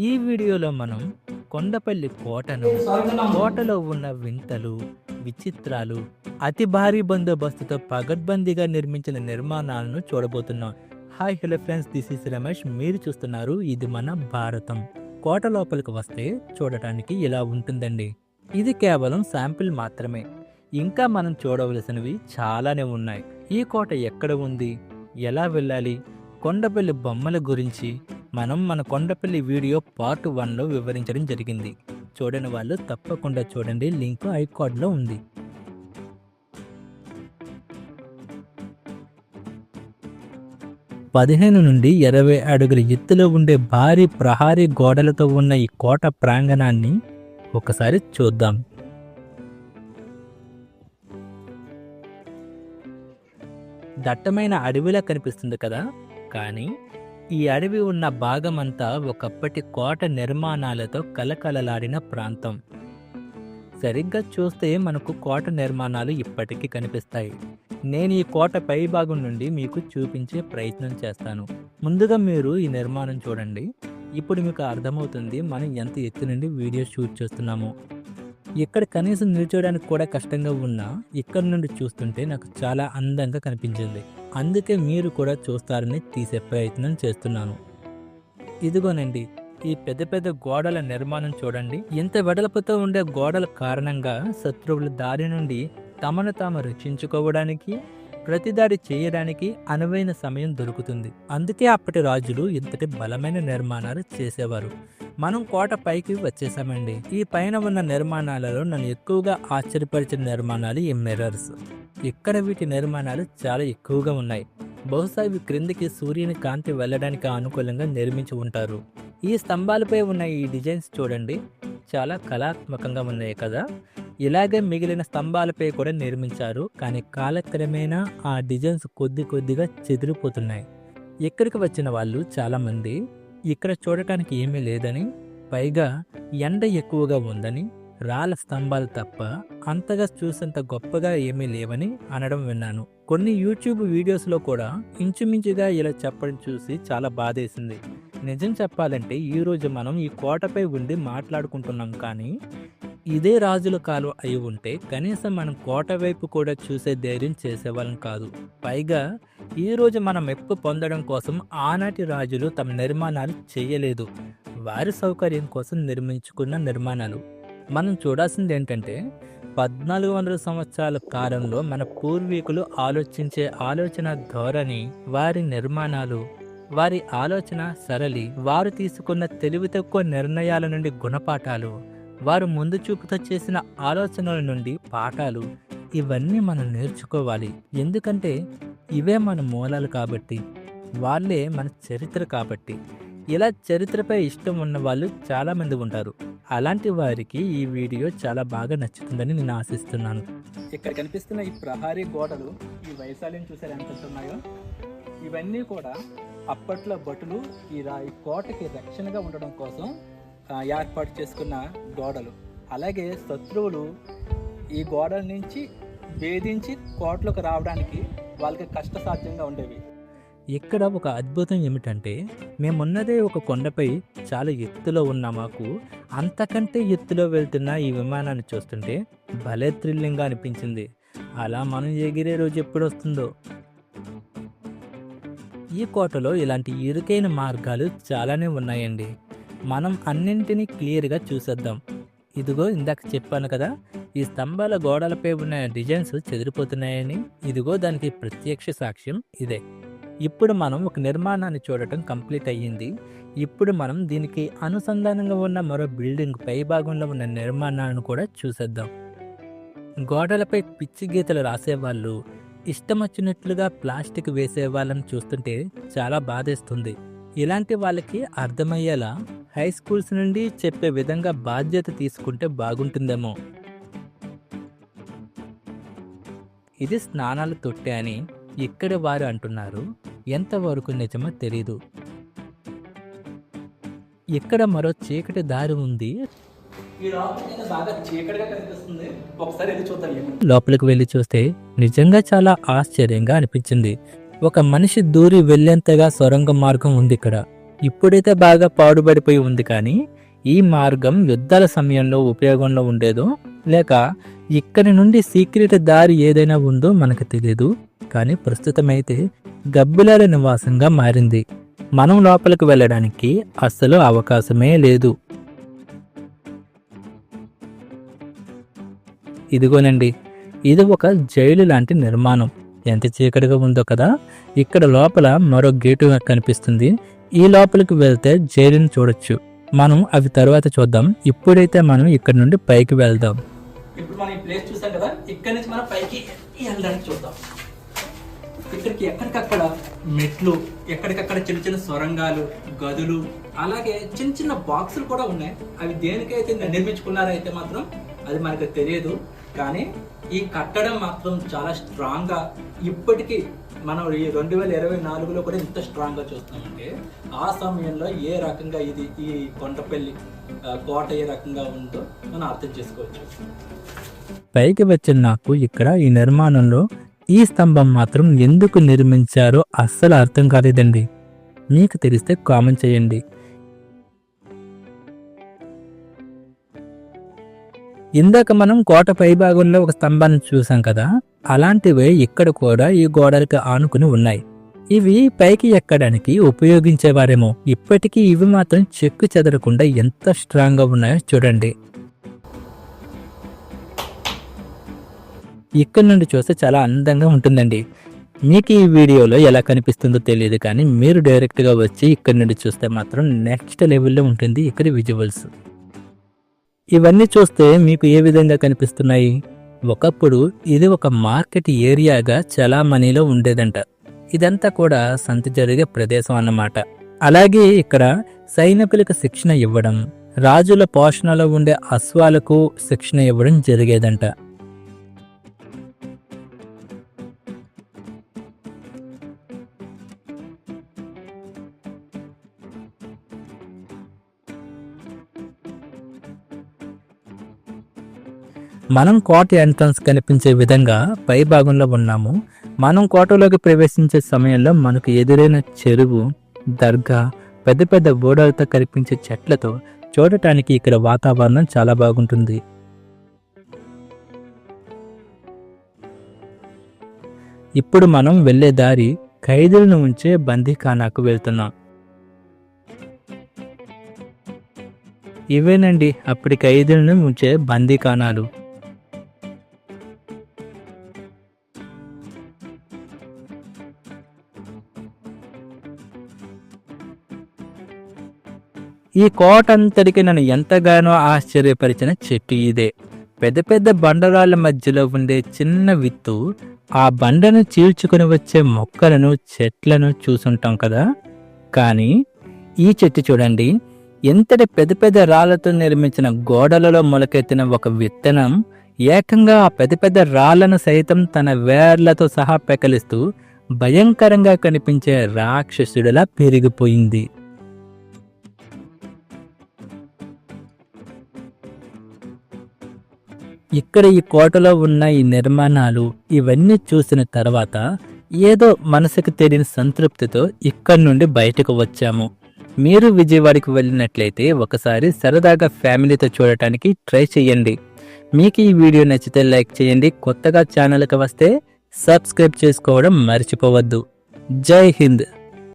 ఈ వీడియోలో మనం కొండపల్లి కోటను కోటలో ఉన్న వింతలు విచిత్రాలు అతి భారీ బందోబస్తుతో పగడ్బందీగా నిర్మించిన నిర్మాణాలను చూడబోతున్నాం. Hi hello friends this is Ramesh. మీరు చూస్తున్నారు ఇది మన భారతం. కోట లోపలికి వస్తే చూడటానికి ఇలా ఉంటుందండి. ఇది కేవలం శాంపిల్ మాత్రమే. ఇంకా మనం చూడవలసినవి చాలానే ఉన్నాయి. ఈ కోట ఎక్కడ ఉంది? ఎలా వెళ్ళాలి? కొండపల్లి బొమ్మల గురించి మనం మన కొండపల్లి వీడియో పార్ట్ వన్లో వివరించడం జరిగింది. చూడని వాళ్ళు తప్పకుండా చూడండి. లింక్ ఐకార్డ్లో ఉంది. పదిహేను నుండి ఇరవై అడుగుల ఎత్తులో ఉండే భారీ ప్రహారీ గోడలతో ఉన్న ఈ కోట ప్రాంగణాన్ని ఒకసారి చూద్దాం. దట్టమైన అడవిలా కనిపిస్తుంది కదా. కానీ ఈ అడవి ఉన్న భాగమంతా ఒకప్పటి కోట నిర్మాణాలతో కలకలలాడిన ప్రాంతం. సరిగ్గా చూస్తే మనకు కోట నిర్మాణాలు ఇప్పటికీ కనిపిస్తాయి. నేను ఈ కోట పై భాగం నుండి మీకు చూపించే ప్రయత్నం చేస్తాను. ముందుగా మీరు ఈ నిర్మాణం చూడండి. ఇప్పుడు మీకు అర్థమవుతుంది మనం ఎంత ఎత్తు నుండి వీడియో షూట్ చేస్తున్నామో. ఇక్కడ కనీసం నిల్చోడానికి కూడా కష్టంగా ఉన్నా ఇక్కడ నుండి చూస్తుంటే నాకు చాలా అందంగా కనిపించింది. అందుకే మీరు కూడా చూస్తారని తీసే ప్రయత్నం చేస్తున్నాను. ఇదిగోనండి ఈ పెద్ద పెద్ద గోడల నిర్మాణం చూడండి. ఇంత వెడల్పుతో ఉండే గోడల కారణంగా శత్రువుల దారి నుండి తమను తాము రక్షించుకోవడానికి ప్రతిదాడి చేయడానికి అనువైన సమయం దొరుకుతుంది. అందుకే అప్పటి రాజులు ఇంతటి బలమైన నిర్మాణాలు చేసేవారు. మనం కోట పైకి వచ్చేసామండి. ఈ పైన ఉన్న నిర్మాణాలలో నన్ను ఎక్కువగా ఆశ్చర్యపరిచిన నిర్మాణాలు ఈ మిర్రర్స్ ఇక్కడ వీటి నిర్మాణాలు చాలా ఎక్కువగా ఉన్నాయి. బహుశా ఇవి క్రిందికి సూర్యుని కాంతి వెళ్ళడానికి అనుకూలంగా నిర్మించి ఉంటారు. ఈ స్తంభాలపై ఉన్న ఈ డిజైన్స్ చూడండి. చాలా కళాత్మకంగా ఉన్నాయి కదా. ఇలాగే మిగిలిన స్తంభాలపై కూడా నిర్మించారు. కానీ కాలక్రమేణా ఆ డిజైన్స్ కొద్ది కొద్దిగా చెదిరిపోతున్నాయి. ఇక్కడికి వచ్చిన వాళ్ళు చాలామంది ఇక్కడ చూడటానికి ఏమీ లేదని పైగా ఎండ ఎక్కువగా ఉందని రాళ్ళ స్తంభాలు తప్ప అంతగా చూసేంత గొప్పగా ఏమీ లేవని అనడం విన్నాను. కొన్ని యూట్యూబ్ వీడియోస్లో కూడా ఇంచుమించుగా ఇలా చెప్పడం చూసి చాలా బాధేసింది. నిజం చెప్పాలంటే ఈరోజు మనం ఈ కోటపై ఉండి మాట్లాడుకుంటున్నాం కానీ ఇదే రాజుల కాలం అయి ఉంటే కనీసం మనం కోట వైపు కూడా చూసే ధైర్యం చేసేవాళ్ళం కాదు. పైగా ఈరోజు మనం మెప్పు పొందడం కోసం ఆనాటి రాజులు తమ నిర్మాణాలు చేయలేదు. వారి సౌకర్యం కోసం నిర్మించుకున్న నిర్మాణాలు. మనం చూడాల్సింది ఏంటంటే పద్నాలుగు వందల సంవత్సరాల కాలంలో మన పూర్వీకులు ఆలోచించే ఆలోచన ధోరణి వారి నిర్మాణాలు వారి ఆలోచన సరళి వారు తీసుకున్న తెలివి తక్కువ నిర్ణయాల నుండి గుణపాఠాలు వారు ముందు చూపుతో చేసిన ఆలోచనల నుండి పాఠాలు ఇవన్నీ మనం నేర్చుకోవాలి. ఎందుకంటే ఇవే మన మూలాలు కాబట్టి వాళ్ళే మన చరిత్ర కాబట్టి. ఇలా చరిత్రపై ఇష్టం ఉన్న వాళ్ళు చాలామంది ఉంటారు. అలాంటి వారికి ఈ వీడియో చాలా బాగా నచ్చుతుందని నేను ఆశిస్తున్నాను. ఇక్కడ కనిపిస్తున్న ఈ ప్రహారీ గోడలు ఈ వైశాల్యం చూసారు ఎంత ఉన్నాయో ఇవన్నీ కూడా అప్పట్లో భటులు ఈ ఈ కోటకి రక్షణగా ఉండడం కోసం ఏర్పాటు చేసుకున్న గోడలు. అలాగే శత్రువులు ఈ గోడల నుంచి వేధించి కోటలోకి రావడానికి వాళ్ళకి కష్టసాధ్యంగా ఉండేవి. ఇక్కడ ఒక అద్భుతం ఏమిటంటే మేమున్నదే ఒక కొండపై చాలా ఎత్తులో ఉన్న మాకు అంతకంటే ఎత్తులో వెళ్తున్న ఈ విమానాన్ని చూస్తుంటే భలే థ్రిల్లింగ్గా అనిపించింది. అలా మనం ఎగిరే రోజు ఎప్పుడు వస్తుందో. ఈ కోటలో ఇలాంటి ఇరుకైన మార్గాలు చాలానే ఉన్నాయండి. మనం అన్నింటినీ క్లియర్గా చూసేద్దాం. ఇదిగో ఇందాక చెప్పాను కదా ఈ స్తంభాల గోడలపై ఉన్న డిజైన్స్ చెదిరిపోతున్నాయని. ఇదిగో దానికి ప్రత్యక్ష సాక్ష్యం ఇదే. ఇప్పుడు మనం ఒక నిర్మాణాన్ని చూడటం కంప్లీట్ అయ్యింది. ఇప్పుడు మనం దీనికి అనుసంధానంగా ఉన్న మరో బిల్డింగ్ పై భాగంలో ఉన్న నిర్మాణాలను కూడా చూసేద్దాం. గోడలపై పిచ్చి గీతలు రాసేవాళ్ళు ఇష్టం వచ్చినట్లుగా ప్లాస్టిక్ వేసే వాళ్ళని చూస్తుంటే చాలా బాధేస్తుంది. ఇలాంటి వాళ్ళకి అర్థమయ్యేలా హై స్కూల్స్ నుండి చెప్పే విధంగా బాధ్యత తీసుకుంటే బాగుంటుందేమో. ఇది స్నానాల తొట్టె అని ఇక్కడి వారు అంటున్నారు? ఎంతవరకు నిజమో తెలీదు. ఇక్కడ మరో చీకటి దారి ఉంది? లోపలికి వెళ్ళి చూస్తే నిజంగా చాలా ఆశ్చర్యంగా అనిపించింది. ఒక మనిషి దూరి వెళ్ళేంతగా సొరంగ మార్గం ఉంది ఇక్కడ. ఇప్పుడైతే బాగా పాడుబడిపోయి ఉంది కానీ ఈ మార్గం యుద్ధాల సమయంలో ఉపయోగంలో ఉండేదో లేక ఇక్కడి నుండి సీక్రెట్ దారి ఏదైనా ఉందో మనకు తెలియదు కానీ ప్రస్తుతమైతే గబ్బిలాల నివాసంగా మారింది. మనం లోపలికి వెళ్ళడానికి అస్సలు అవకాశమే లేదు. ఇదిగోనండి ఇది ఒక జైలు లాంటి నిర్మాణం. ఎంత చీకటిగా ఉందో కదా? ఇక్కడ లోపల మరో గేటు కనిపిస్తుంది. ఈ లోపలికి వెళ్తే జైలుని చూడొచ్చు. మనం అవి తర్వాత చూద్దాం. ఇప్పుడైతే మనం ఇక్కడ నుండి పైకి వెళ్దాం. ఇప్పుడు మనం ఈ ప్లేస్ చూసాం కదా ఇక్కడి నుంచి మనం పైకి వెళ్ళడానికి చూద్దాం. ఇక్కడికి ఎక్కడికక్కడ మెట్లు ఎక్కడికక్కడ చిన్న చిన్న సొరంగాలు గదులు అలాగే చిన్న చిన్న బాక్సులు కూడా ఉన్నాయి. అవి దేనికైతే నిర్మించుకున్నారైతే మాత్రం అది మనకు తెలియదు. కానీ ఈ కట్టడం మాత్రం చాలా స్ట్రాంగ్గా ఇప్పటికీ మనం ఈ రెండు వేల ఇరవై నాలుగులో కూడా ఇంత స్ట్రాంగ్గా చూస్తున్నామంటే ఆ సమయంలో ఏ రకంగా ఇది ఈ కొండపల్లి కోట ఏ రకంగా ఉందో మనం అర్థం చేసుకోవచ్చు. పైకి వచ్చిన నాకు ఇక్కడ ఈ నిర్మాణంలో ఈ స్తంభం మాత్రం ఎందుకు నిర్మించారో అస్సలు అర్థం కాలేదండి. మీకు తెలిస్తే కామెంట్ చేయండి. ఇందాక మనం కోట పై భాగంలో ఒక స్తంభాన్ని చూసాం కదా అలాంటివే ఇక్కడ కూడా ఈ గోడలకు ఆనుకుని ఉన్నాయి. ఇవి పైకి ఎక్కడానికి ఉపయోగించేవారేమో. ఇప్పటికీ ఇవి మాత్రం చెక్కు చెదరకుండా ఎంత స్ట్రాంగ్గా ఉన్నాయో చూడండి. ఇక్కడ నుండి చూస్తే చాలా అందంగా ఉంటుందండి. మీకు ఈ వీడియోలో ఎలా కనిపిస్తుందో తెలియదు కానీ మీరు డైరెక్ట్గా వచ్చి ఇక్కడ నుండి చూస్తే మాత్రం నెక్స్ట్ లెవెల్లో ఉంటుంది ఇక్కడ విజువల్స్. ఇవన్నీ చూస్తే మీకు ఏ విధంగా కనిపిస్తున్నాయి? ఒకప్పుడు ఇది ఒక మార్కెట్ ఏరియాగా చలామణిలో ఉండేదంట. ఇదంతా కూడా సంత జరిగే ప్రదేశం అన్నమాట. అలాగే ఇక్కడ సైనికులకు శిక్షణ ఇవ్వడం రాజుల పోషణలో ఉండే అశ్వాలకు శిక్షణ ఇవ్వడం జరిగేదంట. మనం కోట ఎంట్రన్స్ కనిపించే విధంగా పై భాగంలో ఉన్నాము. మనం కోటలోకి ప్రవేశించే సమయంలో మనకు ఎదురైన చెరువు దర్గా పెద్ద పెద్ద బోడలతో కనిపించే చెట్లతో చూడటానికి ఇక్కడ వాతావరణం చాలా బాగుంటుంది. ఇప్పుడు మనం వెళ్ళే దారి ఖైదీలను ఉంచే బందీఖానాకు వెళ్తున్నాం. ఇవేనండి అప్పటి ఖైదీలను ఉంచే బందీఖానాలు. ఈ కోట అంతటికి నన్ను ఎంతగానో ఆశ్చర్యపరిచిన చెట్టు ఇదే. పెద్ద పెద్ద బండరాళ్ళ మధ్యలో ఉండే చిన్న విత్తు ఆ బండను చీల్చుకుని వచ్చే మొక్కలను చెట్లను చూసుంటాం కదా. కానీ ఈ చెట్టు చూడండి ఎంతటి పెద్ద పెద్ద రాళ్ళతో నిర్మించిన గోడలలో మొలకెత్తిన ఒక విత్తనం ఏకంగా ఆ పెద్ద పెద్ద రాళ్ళను సైతం తన వేర్లతో సహా పెకలిస్తూ భయంకరంగా కనిపించే రాక్షసుడిలా పెరిగిపోయింది. ఇక్కడ ఈ కోటలో ఉన్న ఈ నిర్మాణాలు ఇవన్నీ చూసిన తర్వాత ఏదో మనసుకు తెలియని సంతృప్తితో ఇక్కడి నుండి బయటకు వచ్చాము. మీరు విజయవాడకి వెళ్ళినట్లయితే ఒకసారి సరదాగా ఫ్యామిలీతో చూడటానికి ట్రై చేయండి. మీకు ఈ వీడియో నచ్చితే లైక్ చేయండి. కొత్తగా ఛానల్కి వస్తే సబ్స్క్రైబ్ చేసుకోవడం మర్చిపోవద్దు. జై హింద్.